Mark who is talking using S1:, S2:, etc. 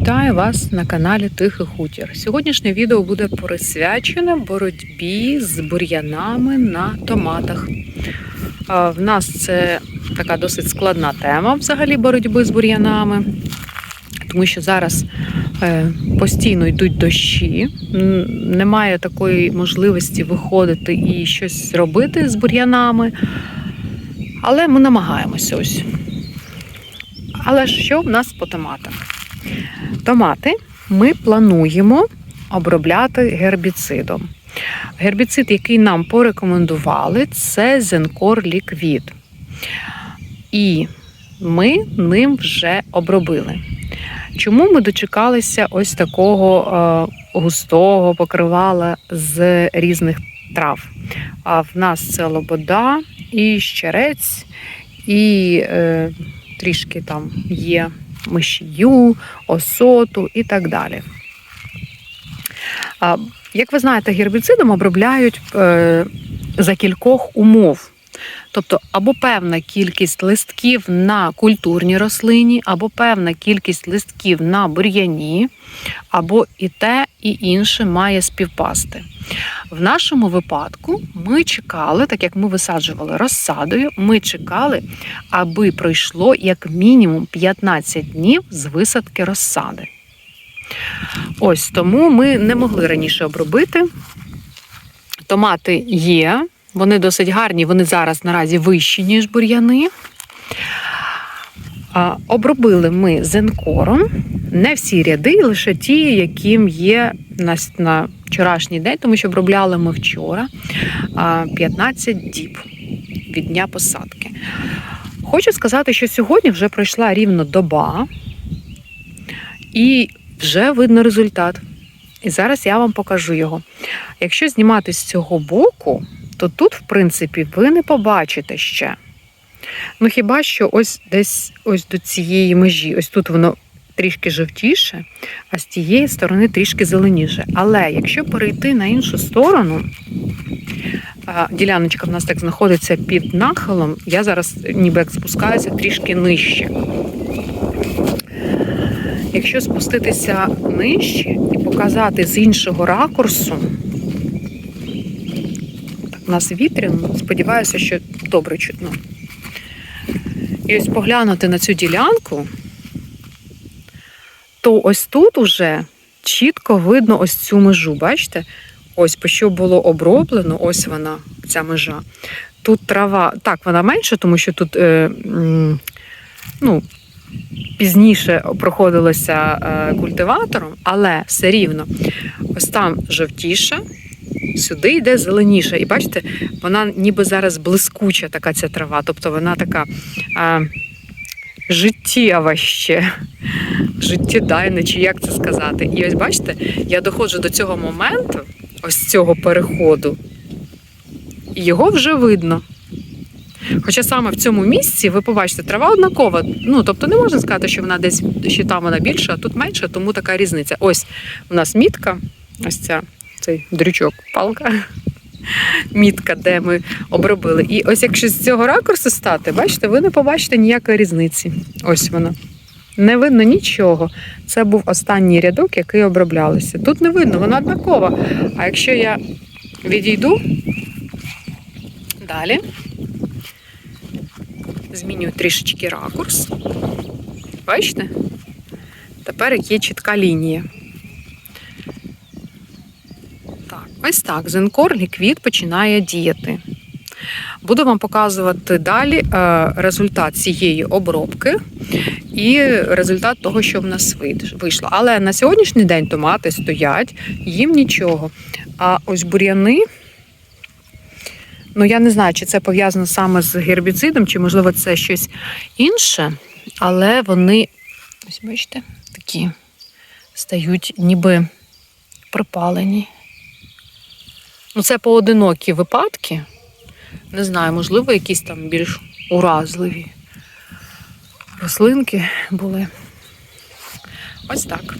S1: Вітаю вас на каналі Тихий Хутір. Сьогоднішнє відео буде присвячене боротьбі з бур'янами на томатах. В нас це така досить складна тема взагалі боротьби з бур'янами, тому що зараз е, постійно йдуть дощі, немає такої можливості виходити і щось робити з бур'янами. Але ми намагаємося ось. Але що в нас по томатах? Томати ми плануємо обробляти гербіцидом. Гербіцид, який нам порекомендували, це Зенкор Ліквід. І ми ним вже обробили. Чому ми дочекалися ось такого е, густого покривала з різних трав? А в нас це лобода, і щерець, і е, трішки там є мишію, осоту і так далі. Як ви знаєте, гербіцидом обробляють е, за кількох умов. Тобто або певна кількість листків на культурній рослині, або певна кількість листків на бур'яні, або і те, і інше має співпасти. В нашому випадку ми чекали, так як ми висаджували розсадою, ми чекали, аби пройшло як мінімум 15 днів з висадки розсади. Ось тому ми не могли раніше обробити. Томати є, вони досить гарні, вони зараз наразі вищі, ніж бур'яни. Обробили ми зенкором не всі ряди, лише ті, яким є на, на вчорашній день, тому що обробляли ми вчора 15 діб від дня посадки. Хочу сказати, що сьогодні вже пройшла рівно доба, і вже видно результат. І зараз я вам покажу його. Якщо знімати з цього боку, то тут, в принципі, ви не побачите ще. Ну, хіба що ось десь ось до цієї межі, ось тут воно трішки жовтіше, а з тієї сторони трішки зеленіше. Але якщо перейти на іншу сторону, діляночка в нас так знаходиться під нахилом, я зараз ніби як спускаюся трішки нижче. Якщо спуститися нижче і показати з іншого ракурсу, у нас вітряно, сподіваюся, що добре чутно. І ось поглянути на цю ділянку, то ось тут уже чітко видно ось цю межу. Бачите? Ось по що було оброблено, ось вона, ця межа. Тут трава, так, вона менша, тому що тут е, ну, пізніше проходилося е, культиватором, але все рівно, ось там жовтіша, сюди йде зеленіша. І бачите, вона ніби зараз блискуча така ця трава, тобто вона така а, життєва ще, життєдайна, чи як це сказати. І ось бачите, я доходжу до цього моменту, ось цього переходу, і його вже видно. Хоча саме в цьому місці ви побачите, трава однакова. Ну, тобто не можна сказати, що вона десь що там вона більша, а тут менша, тому така різниця. Ось у нас мітка, ось ця, цей дрючок, палка. Мітка, де ми обробили. І ось якщо з цього ракурсу стати, бачите, ви не побачите ніякої різниці. Ось вона. Не видно нічого. Це був останній рядок, який оброблялися. Тут не видно, вона однакова. А якщо я відійду далі, змінюю трішечки ракурс. Бачите? Тепер є чітка лінія. Так, ось так. Зенкор ліквід починає діяти. Буду вам показувати далі е, результат цієї обробки і результат того, що в нас вийшло. Але на сьогоднішній день томати стоять, їм нічого. А ось бур'яни. Ну, я не знаю, чи це пов'язано саме з гербіцидом, чи, можливо, це щось інше, але вони, ось бачите, такі стають ніби припалені. Ну, це поодинокі випадки. Не знаю, можливо, якісь там більш уразливі рослинки були. Ось так.